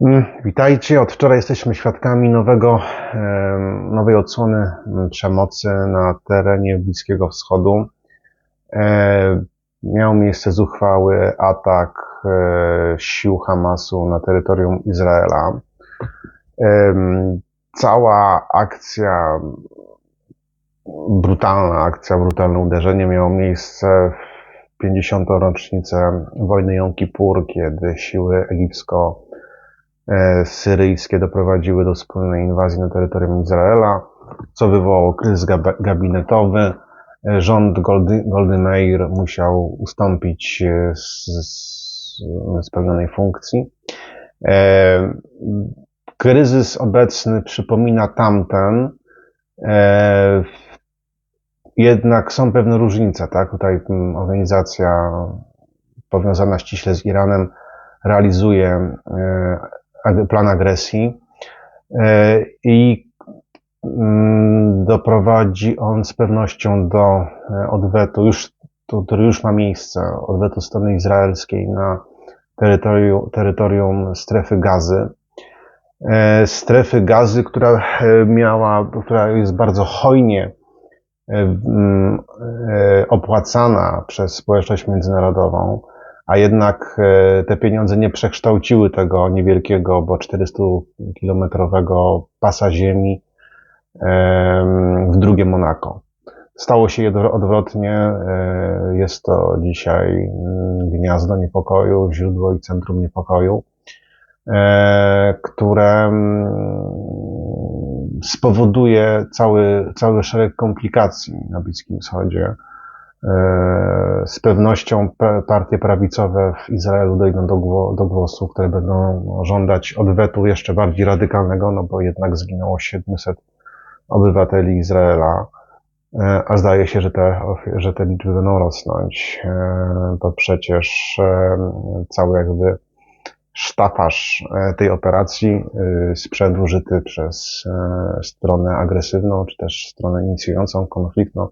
Mm, Witajcie. Od wczoraj jesteśmy świadkami nowego, nowej odsłony mm, przemocy na terenie Bliskiego Wschodu. E, Miał miejsce zuchwały atak e, sił Hamasu na terytorium Izraela. Cała akcja, brutalna akcja, brutalne uderzenie miało miejsce w 50. rocznicę wojny Jom Kippur, kiedy siły egipsko syryjskie doprowadziły do wspólnej inwazji na terytorium Izraela, co wywołało kryzys gab- gabinetowy. E, Rząd Goldy, Goldy Meir musiał ustąpić e, z, z, pełnionej funkcji. E, Kryzys obecny przypomina tamten, e, jednak są pewne różnice, tak? Tutaj mm, organizacja powiązana ściśle z Iranem realizuje e, plan agresji e, i mm, doprowadzi on z pewnością do e, odwetu, już, to, który już ma miejsce, odwetu strony izraelskiej na terytorium, terytorium strefy gazy. E, Strefy gazy, która miała, która jest bardzo hojnie opłacana przez społeczność międzynarodową, a jednak e, te pieniądze nie przekształciły tego niewielkiego, bo 400-kilometrowego pasa ziemi em, w drugie Monako. Stało się odwrotnie. e, Jest to dzisiaj mm, gniazdo niepokoju, źródło i centrum niepokoju, e, które mm, spowoduje cały, cały szereg komplikacji na Bliskim Wschodzie. E, Z pewnością pa- partie prawicowe w Izraelu dojdą do, do głosu, które będą żądać odwetu jeszcze bardziej radykalnego, no bo jednak zginęło 700 obywateli Izraela, e, a zdaje się, że te, że te liczby będą rosnąć. E, To przecież cały jakby sztafaż e, tej operacji, sprzęt użyty przez stronę agresywną, czy też stronę inicjującą konflikt, no,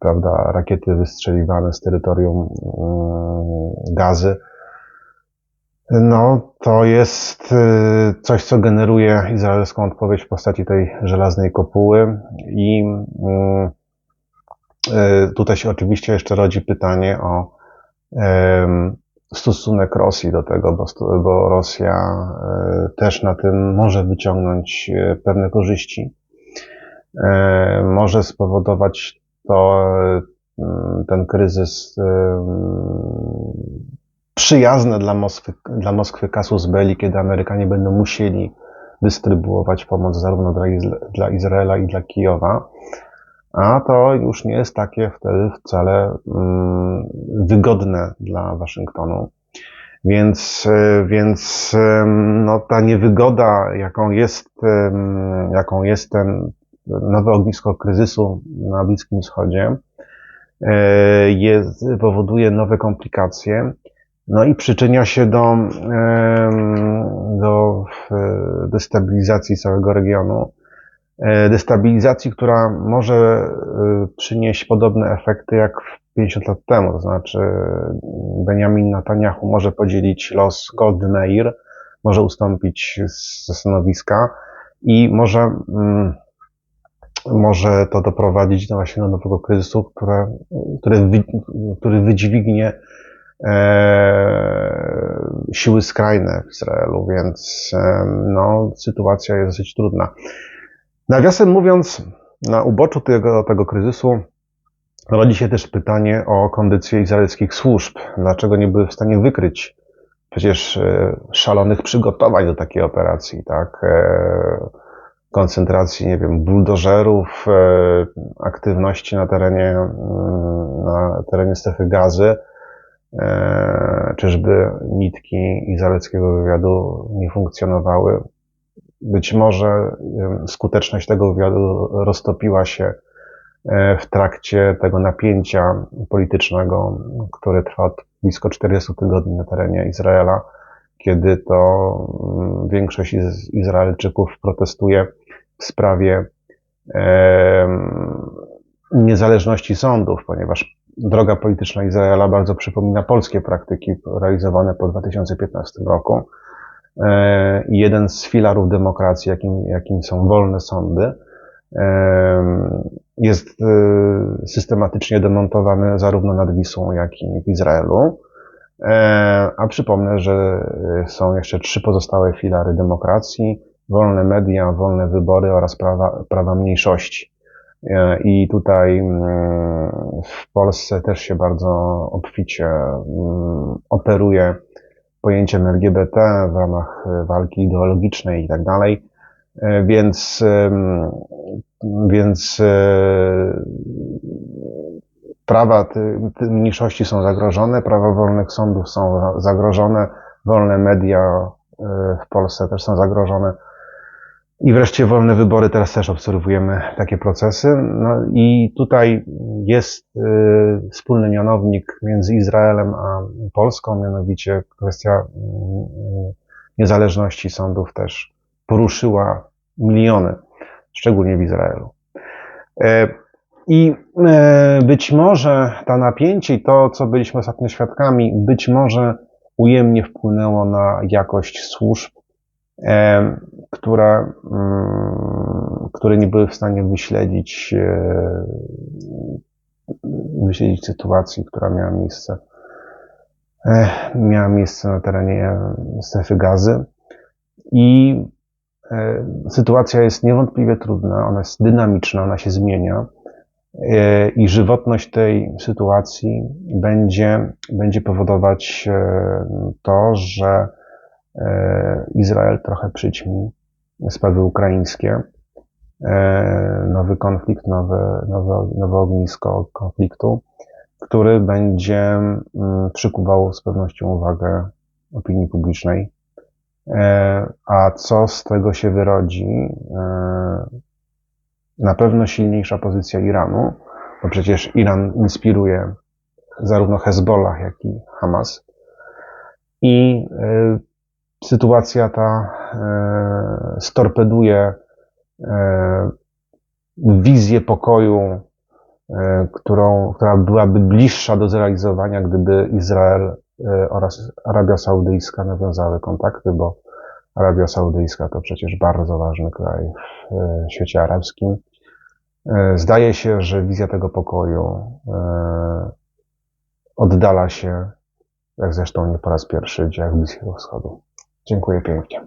prawda, rakiety wystrzeliwane z terytorium mm, gazy, no, to jest y, coś, co generuje izraelską odpowiedź w postaci tej żelaznej kopuły i mm, y, tutaj się oczywiście jeszcze rodzi pytanie o stosunek Rosji do tego, bo, bo Rosja też na tym może wyciągnąć pewne korzyści. Może spowodować to y, ten kryzys y, przyjazne dla Moskwy, dla Moskwy kasus belli, kiedy Amerykanie będą musieli dystrybuować pomoc zarówno dla, dla Izraela i dla Kijowa, a to już nie jest takie wtedy wcale mm, wygodne dla Waszyngtonu. Więc, y, więc no, ta niewygoda, jaką jest, jaką jest ten nowe ognisko kryzysu na Bliskim Wschodzie, y, jest, powoduje nowe komplikacje. No i przyczynia się do, do e, destabilizacji całego regionu. E, Destabilizacji, która może e, przynieść podobne efekty jak 50 lat temu. To znaczy, Benjamin Netanyahu może podzielić los Gold Meir, może ustąpić ze stanowiska i może, mm, może to doprowadzić do właśnie nowego kryzysu, które, który, wy, który wydźwignie e, siły skrajne w Izraelu, więc e, no, sytuacja jest dosyć trudna. Nawiasem mówiąc, na uboczu tego, tego kryzysu rodzi się też pytanie o kondycję izraelskich służb. Dlaczego nie były w stanie wykryć przecież e, szalonych przygotowań do takiej operacji, tak? E, koncentracji, nie wiem, buldożerów, e, aktywności na terenie, mm, na terenie strefy gazy, e, czyżby nitki izraelskiego wywiadu nie funkcjonowały. Być może skuteczność tego wywiadu roztopiła się e, w trakcie tego napięcia politycznego, które trwa od blisko 40 tygodni na terenie Izraela, kiedy to mm, większość Iz- Izraelczyków protestuje w sprawie niezależności sądów, ponieważ droga polityczna Izraela bardzo przypomina polskie praktyki realizowane po 2015 roku. e, jeden z filarów demokracji, jakim, jakim są wolne sądy, jest e, systematycznie demontowany zarówno nad Wisłą, jak i w Izraelu. E, A przypomnę, że e, są jeszcze trzy pozostałe filary demokracji: wolne media, wolne wybory oraz prawa, prawa mniejszości. E, I tutaj mm, w Polsce też się bardzo obficie mm, operuje pojęciem LGBT w ramach walki ideologicznej i tak dalej. Więc, więc prawa ty, ty mniejszości są zagrożone, prawa wolnych sądów są za- zagrożone, wolne media e, w Polsce też są zagrożone. I wreszcie wolne wybory, teraz też obserwujemy takie procesy. No i tutaj jest y, wspólny mianownik między Izraelem a Polską, mianowicie kwestia niezależności sądów też poruszyła miliony, szczególnie w Izraelu. I e, być może ta napięcie i to, co byliśmy ostatnio świadkami, być może ujemnie wpłynęło na jakość służb, e, które, mm, które nie były w stanie wyśledzić, e, wyśledzić sytuacji, która miała miejsce, miała miejsce na terenie strefy gazy. I sytuacja jest niewątpliwie trudna, ona jest dynamiczna, ona się zmienia. E, I żywotność tej sytuacji będzie, będzie powodować e, to, że e, Izrael trochę przyćmi sprawy ukraińskie, nowy konflikt, nowe, nowe, nowe ognisko konfliktu, który będzie mm, przykuwał z pewnością uwagę opinii publicznej. A co z tego się wyrodzi? Na pewno silniejsza pozycja Iranu, bo przecież Iran inspiruje zarówno Hezbollah, jak i Hamas. I e, sytuacja ta e, storpeduje e, wizję pokoju, e, którą, która byłaby bliższa do zrealizowania, gdyby Izrael e, oraz Arabia Saudyjska nawiązały kontakty, bo Arabia Saudyjska to przecież bardzo ważny kraj w świecie arabskim. E, Zdaje się, że wizja tego pokoju e, oddala się, jak zresztą nie po raz pierwszy w dziejach Bliskiego Wschodu. Dziękuję pięknie.